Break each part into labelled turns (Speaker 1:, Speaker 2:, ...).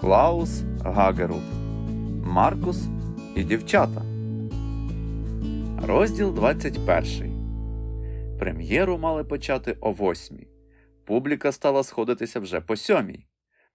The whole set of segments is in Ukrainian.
Speaker 1: Клаус Гагеру, Маркус і дівчата. Розділ 21. Прем'єру мали почати о восьмій. Публіка стала сходитися вже по сьомій.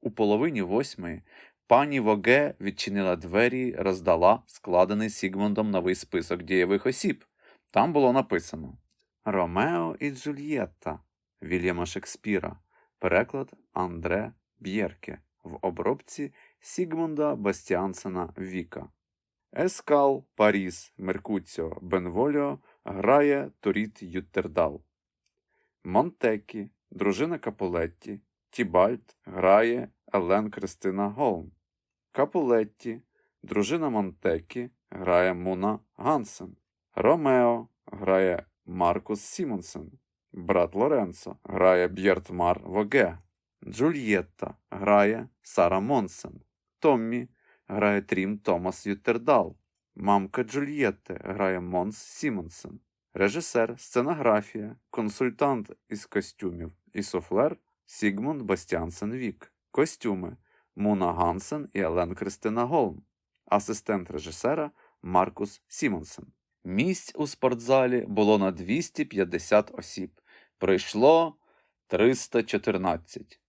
Speaker 1: У половині восьмої пані Воге відчинила двері, роздала складений Сігмундом новий список дієвих осіб. Там було написано Ромео і Джульєтта Вільяма Шекспіра. Переклад Андре Б'єрке в обробці Сігмунда Бастіансена Віка. Ескал Паріс Меркуціо Бенволіо грає Торіт Юттердал. Монтекі, дружина Капулетті, Тібальт грає Елен Кристина Голм. Капулетті, дружина Монтекі грає Муна Гансен. Ромео грає Маркус Сімонсен. Брат Лоренцо грає Б'єртмар Воге. Джульєтта грає Сара Монсен. Томмі грає Трім Томас Юттердал. Мамка Джульєтти грає Монс Сімонсен. Режисер, сценографія, консультант із костюмів і суфлер Сігмунд Бастіансен Вік. Костюми Муна Гансен і Елен Кристина Голм. Асистент режисера Маркус Сімонсен. Місць у спортзалі було на 250 осіб. Прийшло 314.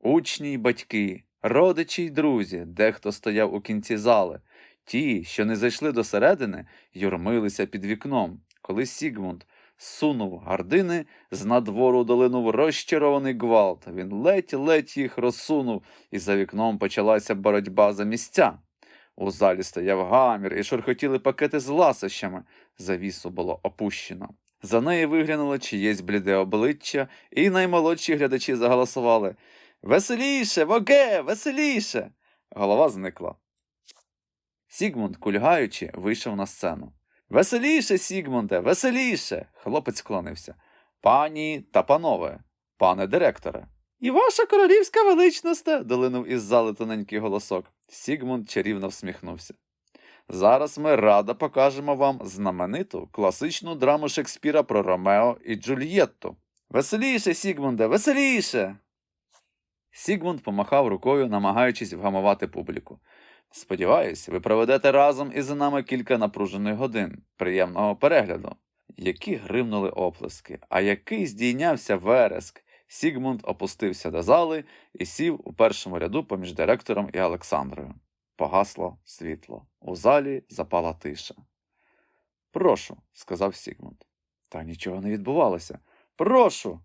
Speaker 1: Учні й батьки, родичі й друзі, дехто стояв у кінці зали. Ті, що не зайшли до середини, юрмилися під вікном. Коли Сігмунд сунув гардини, з надвору долинув розчарований гвалт. Він ледь-ледь їх розсунув, і за вікном почалася боротьба за місця. У залі стояв гамір і шурхотіли пакети з ласощами. Завісу було опущено. За неї виглянуло чиєсь бліде обличчя, і наймолодші глядачі заголосували Веселіше, воге, веселіше. Голова зникла. Сігмунд, кульгаючи, вийшов на сцену. Веселіше, Сігмунде, веселіше. Хлопець склонився. Пані та панове, пане директоре. І ваша королівська величність, долинув із зали тоненький голосок. Сігмунд чарівно всміхнувся. Зараз ми радо покажемо вам знамениту класичну драму Шекспіра про Ромео і Джульєтту. Веселіше, Сігмунде, веселіше. Сігмунд помахав рукою, намагаючись вгамувати публіку. Сподіваюсь, ви проведете разом із нами кілька напружених годин, приємного перегляду. Які гримнули оплески, а який здійнявся вереск. Сігмунд опустився до зали і сів у першому ряду поміж директором і Олександрою. Погасло світло. У залі запала тиша. Прошу, сказав Сігмунд. Та нічого не відбувалося. Прошу.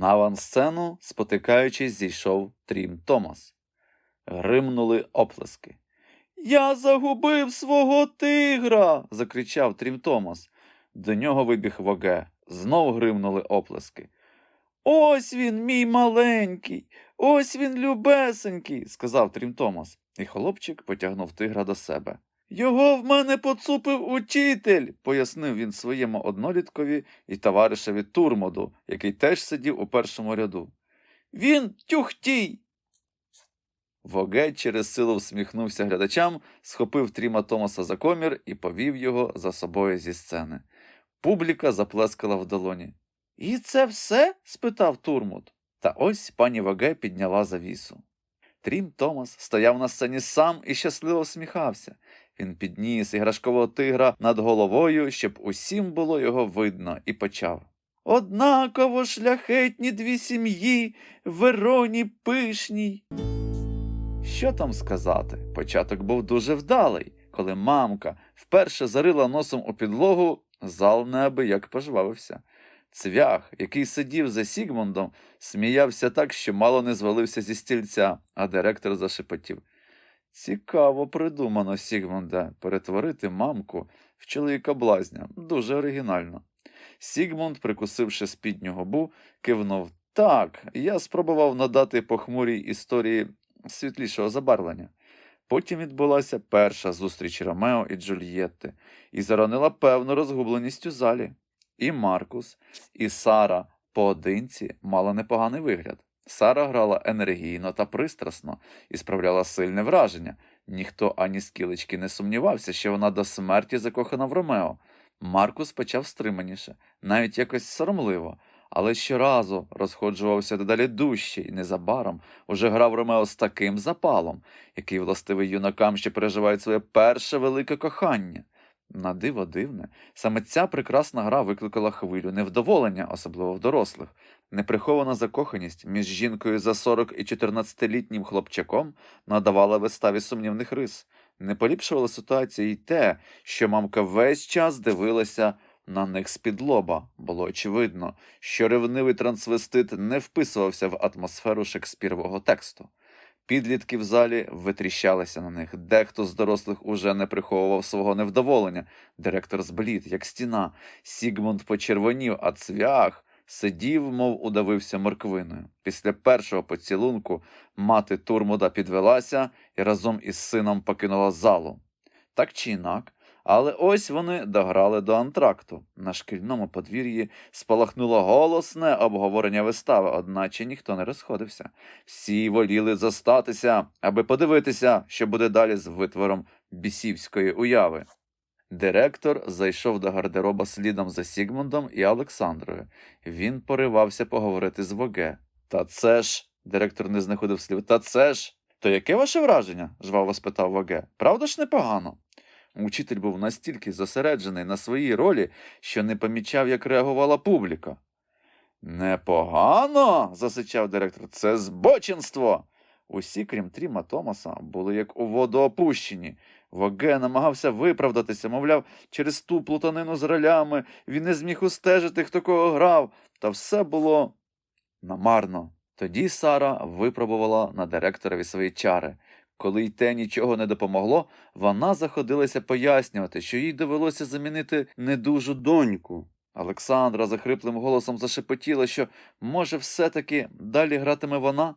Speaker 1: На авансцену, спотикаючись, зійшов Трім Томас. Гримнули оплески. Я загубив свого тигра. закричав Трім Томас. До нього вибіг Воге. Знов гримнули оплески. Ось він, мій маленький, ось він любесенький, сказав Трім Томас, і хлопчик потягнув тигра до себе. Його в мене поцупив учитель, пояснив він своєму одноліткові і товаришеві Турмоду, який теж сидів у першому ряду. Він тюхтій. Воге через силу всміхнувся глядачам, схопив Тріма Томаса за комір і повів його за собою зі сцени. Публіка заплескала в долоні. І це все? спитав Турмут. Та ось пані Воге підняла завісу. Трім Томас стояв на сцені сам і щасливо всміхався. Він підніс іграшкового тигра над головою, щоб усім було його видно, і почав. Однаково шляхетні дві сім'ї, Вероні пишній. Що там сказати? Початок був дуже вдалий. Коли мамка вперше зарила носом у підлогу, зал неабияк пожвавився. Цвях, який сидів за Сігмундом, сміявся так, що мало не звалився зі стільця, а директор зашепотів. Цікаво придумано, Сігмунде, перетворити мамку в чоловіка блазня. Дуже оригінально. Сігмунд, прикусивши спідню губу, кивнув так, я спробував надати похмурій історії світлішого забарвлення. Потім відбулася перша зустріч Ромео і Джульєтти і заронила певну розгубленість у залі. І Маркус, і Сара поодинці мали непоганий вигляд. Сара грала енергійно та пристрасно і справляла сильне враження. Ніхто ані скілечки не сумнівався, що вона до смерті закохана в Ромео. Маркус почав стриманіше, навіть якось соромливо, але щоразу розходжувався дедалі дужче і незабаром уже грав Ромео з таким запалом, який властивий юнакам, що переживають своє перше велике кохання. На диво дивне, саме ця прекрасна гра викликала хвилю невдоволення, особливо в дорослих. Неприхована закоханість між жінкою за 40 і 14-літнім хлопчаком надавала виставі сумнівних рис. Не поліпшувало ситуацію й те, що мамка весь час дивилася на них з-під лоба. Було очевидно, що ревнивий трансвестит не вписувався в атмосферу шекспірового тексту. Підлітки в залі витріщалися на них. Дехто з дорослих уже не приховував свого невдоволення. Директор зблід, як стіна. Сігмунд почервонів, а цвях сидів, мов удавився морквиною. Після першого поцілунку мати Турмуда підвелася і разом із сином покинула залу. Так чи інак, але ось вони дограли до антракту. На шкільному подвір'ї спалахнуло голосне обговорення вистави, одначе ніхто не розходився. Всі воліли зостатися, аби подивитися, що буде далі з витвором бісівської уяви. Директор зайшов до гардероба слідом за Сігмундом і Олександрою. Він поривався поговорити з Воге. Та це ж. Директор не знаходив слів. Та це ж. То яке ваше враження? жваво спитав Воге. Правда ж непогано? Учитель був настільки зосереджений на своїй ролі, що не помічав, як реагувала публіка. Непогано, засичав директор, це збочинство. Усі, крім Тріма Томаса, були як у воду опущені. Воге намагався виправдатися, мовляв, через ту плутанину з ролями він не зміг устежити, хто кого грав, та все було намарно. Тоді Сара випробувала на директорові свої чари. Коли й те нічого не допомогло, вона заходилася пояснювати, що їй довелося замінити недужу доньку. Олександра захриплим голосом зашепотіла, що, може, все-таки далі гратиме вона.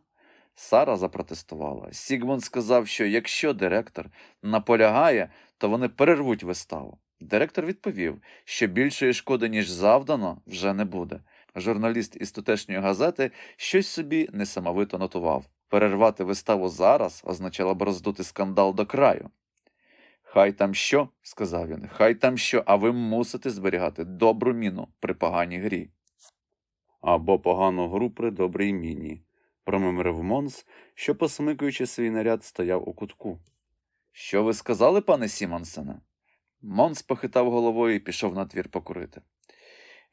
Speaker 1: Сара запротестувала. Сігмунд сказав, що якщо директор наполягає, то вони перервуть виставу. Директор відповів, що більшої шкоди, ніж завдано, вже не буде. Журналіст із тутешньої газети щось собі несамовито нотував. Перервати виставу зараз означало б роздути скандал до краю. Хай там що, сказав він, хай там що, а ви мусите зберігати добру міну при поганій грі. Або погану гру при добрій міні, промимрив Монс, що, посмикуючи свій наряд, стояв у кутку. Що ви сказали, пане Сімонсене? Монс похитав головою і пішов на двір покурити.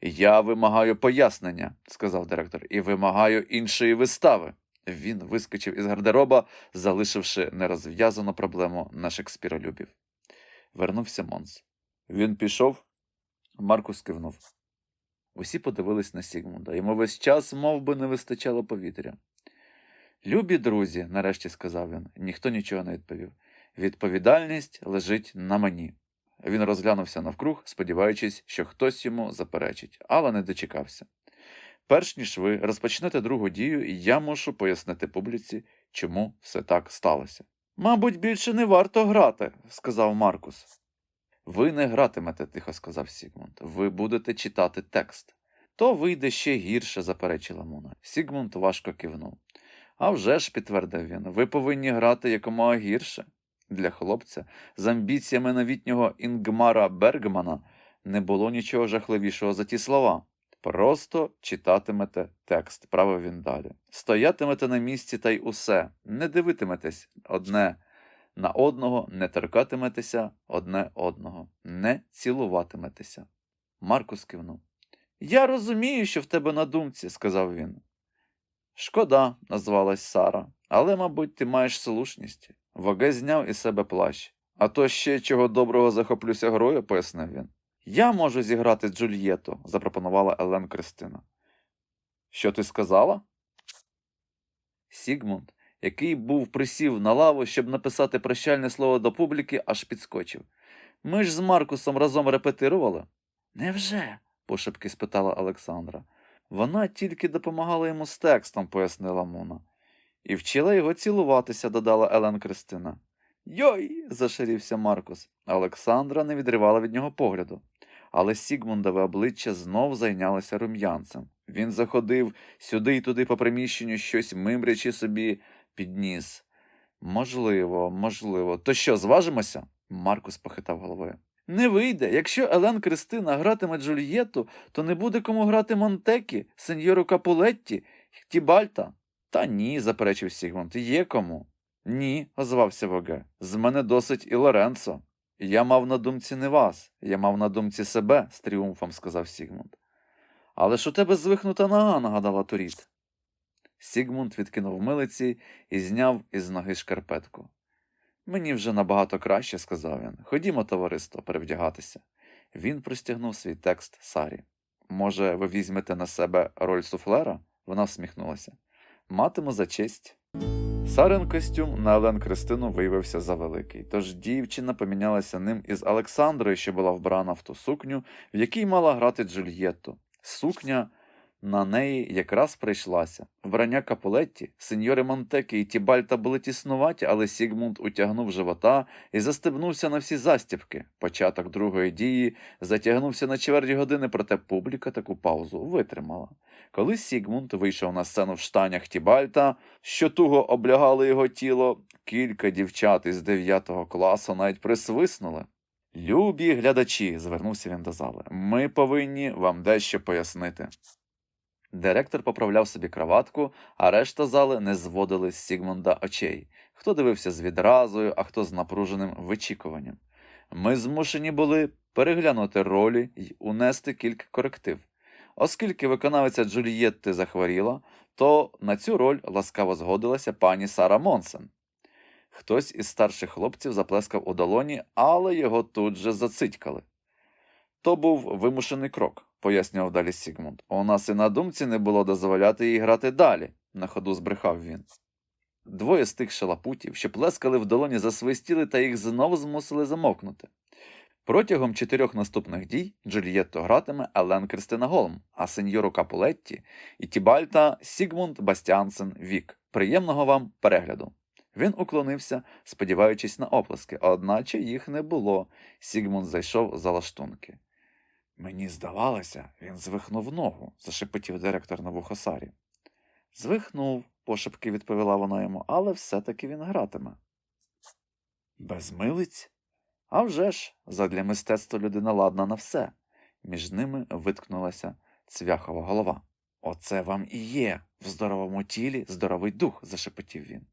Speaker 1: Я вимагаю пояснення, сказав директор, і вимагаю іншої вистави. Він вискочив із гардероба, залишивши нерозв'язану проблему на шекспіролюбів. Вернувся Монс. Він пішов, Маркус кивнув. Усі подивились на Сігмунда. Йому весь час мов би, не вистачало повітря. Любі друзі, нарешті сказав він, ніхто нічого не відповів. Відповідальність лежить на мені. Він розглянувся навкруг, сподіваючись, що хтось йому заперечить, але не дочекався. Перш ніж ви розпочнете другу дію, я мушу пояснити публіці, чому все так сталося. Мабуть, більше не варто грати, сказав Маркус. Ви не гратимете, тихо сказав Сігмунд. Ви будете читати текст. То вийде ще гірше, заперечила Муна. Сігмунд важко кивнув. «А вже ж, підтвердив він, ви повинні грати якомога гірше. Для хлопця з амбіціями новітнього Інгмара Бергмана не було нічого жахливішого за ті слова. Просто читатимете текст, правив він далі. Стоятимете на місці та й усе, не дивитиметесь одне на одного, не торкатиметеся одне одного, не цілуватиметеся. Маркус кивнув. Я розумію, що в тебе на думці, сказав він. Шкода, назвалась Сара, але, мабуть, ти маєш слушність. Ваге зняв із себе плащ. А то ще чого доброго захоплюся грою, пояснив він. Я можу зіграти Джульєту, запропонувала Елен Кристина. Що ти сказала? Сігмунд, який був присів на лаву, щоб написати прощальне слово до публіки, аж підскочив. Ми ж з Маркусом разом репетирували. Невже? пошепки спитала Олександра. Вона тільки допомагала йому з текстом, пояснила Муна. І вчила його цілуватися, додала Елен Кристина. Йой. зашарівся Маркус. Олександра не відривала від нього погляду. Але Сігмундове обличчя знов зайнялося рум'янцем. Він заходив сюди й туди по приміщенню щось мимрячи собі підніс. Можливо, можливо. То що, зважимося? Маркус похитав головою. Не вийде. Якщо Елен Кристина гратиме Джульєту, то не буде кому грати Монтекі, сеньору Капулетті, Тібальта. Та ні, заперечив Сігмунд, є кому. Ні, озвався Воге. З мене досить і Лоренцо. Я мав на думці не вас, я мав на думці себе, з тріумфом сказав Сігмунд. Але ж у тебе звихнута нога, нагадала Туріт. Сігмунд відкинув милиці і зняв із ноги шкарпетку. Мені вже набагато краще, сказав він. Ходімо, товариство, перевдягатися. Він простягнув свій текст Сарі. Може, ви візьмете на себе роль суфлера? Вона всміхнулася. Матиму за честь. Сарин костюм на Елен Кристину виявився завеликий, тож дівчина помінялася ним із Олександрою, що була вбрана в ту сукню, в якій мала грати Джульєтту. Сукня на неї якраз прийшлася. Вбрання Капулетті, сеньори Монтеки і Тібальта були тіснуваті, але Сігмунд утягнув живота і застебнувся на всі застібки. Початок другої дії затягнувся на чверть години, проте публіка таку паузу витримала. Коли Сігмунд вийшов на сцену в штанях Тібальта, що туго облягали його тіло, кілька дівчат із дев'ятого класу навіть присвиснули. Любі глядачі, звернувся він до зали, ми повинні вам дещо пояснити. Директор поправляв собі краватку, а решта зали не зводили з Сігмунда очей. Хто дивився з відразою, а хто з напруженим вичікуванням. Ми змушені були переглянути ролі й унести кілька коректив. Оскільки виконавиця Джульєтти захворіла, то на цю роль ласкаво згодилася пані Сара Монсен. Хтось із старших хлопців заплескав у долоні, але його тут же зацитькали. То був вимушений крок, пояснював далі Сігмунд. У нас і на думці не було дозволяти їй грати далі, на ходу збрехав він. Двоє з тих шалапутів, що плескали в долоні, засвистіли та їх знову змусили замовкнути. Протягом чотирьох наступних дій Джульєтто гратиме Елен Кристина Голм, а сеньору Капулетті і Тібальта Сігмунд Бастіансен Вік. Приємного вам перегляду. Він уклонився, сподіваючись на оплески, одначе їх не було. Сігмунд зайшов за лаштунки. Мені здавалося, він звихнув ногу, зашепотів директор на вухо Сарі. Звихнув, пошепки відповіла вона йому, але все-таки він гратиме. Без милиць? А вже ж, задля мистецтва людина ладна на все. Між ними виткнулася цвяхова голова. Оце вам і є в здоровому тілі здоровий дух, зашепотів він.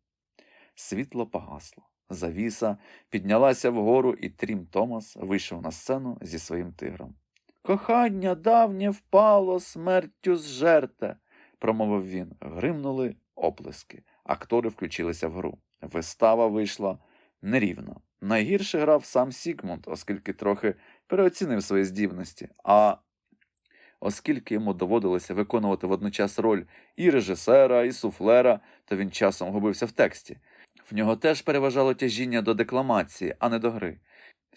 Speaker 1: Світло погасло. Завіса піднялася вгору, і Трім Томас вийшов на сцену зі своїм тигром. Кохання давнє впало, смертю зжерте, промовив він. Гримнули оплески. Актори включилися в гру. Вистава вийшла нерівно. Найгірше грав сам Сігмунд, оскільки трохи переоцінив свої здібності, а оскільки йому доводилося виконувати водночас роль і режисера, і суфлера, то він часом губився в тексті. В нього теж переважало тяжіння до декламації, а не до гри.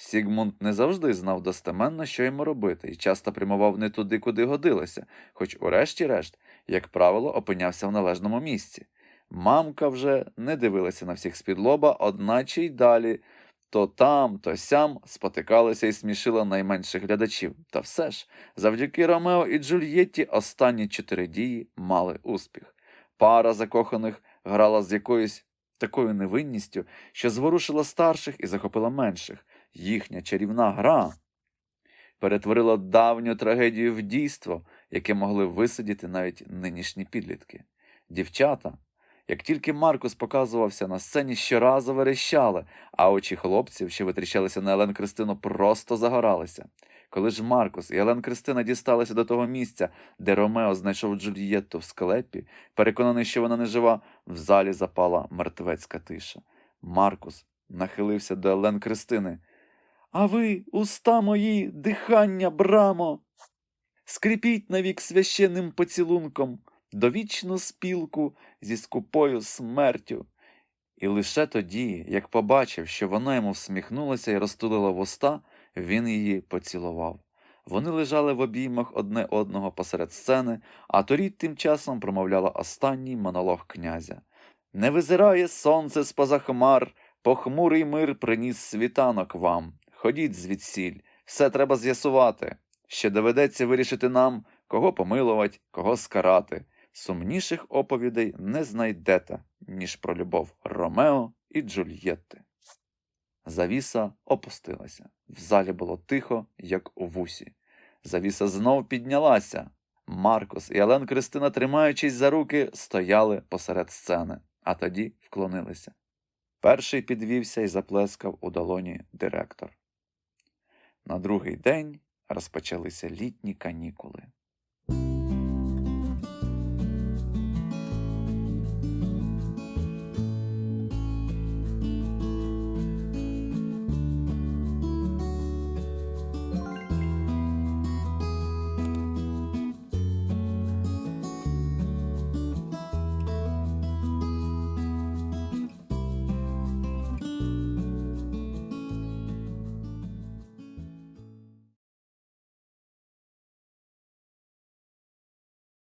Speaker 1: Сігмунд не завжди знав достеменно, що йому робити, і часто прямував не туди, куди годилося, хоч, урешті-решт, як правило, опинявся в належному місці. Мамка вже не дивилася на всіх з-під лоба, одначе й далі то там, то сям спотикалася і смішила найменших глядачів. Та все ж, завдяки Ромео і Джульєтті останні чотири дії мали успіх. Пара закоханих грала з якоюсь такою невинністю, що зворушила старших і захопила менших. Їхня чарівна гра перетворила давню трагедію в дійство, яке могли висидіти навіть нинішні підлітки. Дівчата, як тільки Маркус показувався на сцені, щоразу верещали, а очі хлопців, що витріщалися на Елен Кристину, просто загоралися. Коли ж Маркус і Елен Кристина дісталися до того місця, де Ромео знайшов Джульєтту в склепі, переконаний, що вона не жива, в залі запала мертвецька тиша. Маркус нахилився до Елен Кристини. А ви, уста мої, дихання, брамо, скріпіть навік священним поцілунком довічну спілку зі скупою смертю. І лише тоді, як побачив, що вона йому всміхнулася і розтулила вуста, він її поцілував. Вони лежали в обіймах одне одного посеред сцени, а Торіт тим часом промовляла останній монолог князя. Не визирає сонце з поза хмар, похмурий мир приніс світанок вам. Ходіть звідсіль, все треба з'ясувати. Ще доведеться вирішити нам, кого помилувати, кого скарати. Сумніших оповідей не знайдете, ніж про любов Ромео і Джульєтти. Завіса опустилася. В залі було тихо, як у вусі. Завіса знов піднялася. Маркус і Елен Кристина, тримаючись за руки, стояли посеред сцени, а тоді вклонилися. Перший підвівся і заплескав у долоні директор. На другий день розпочалися літні канікули.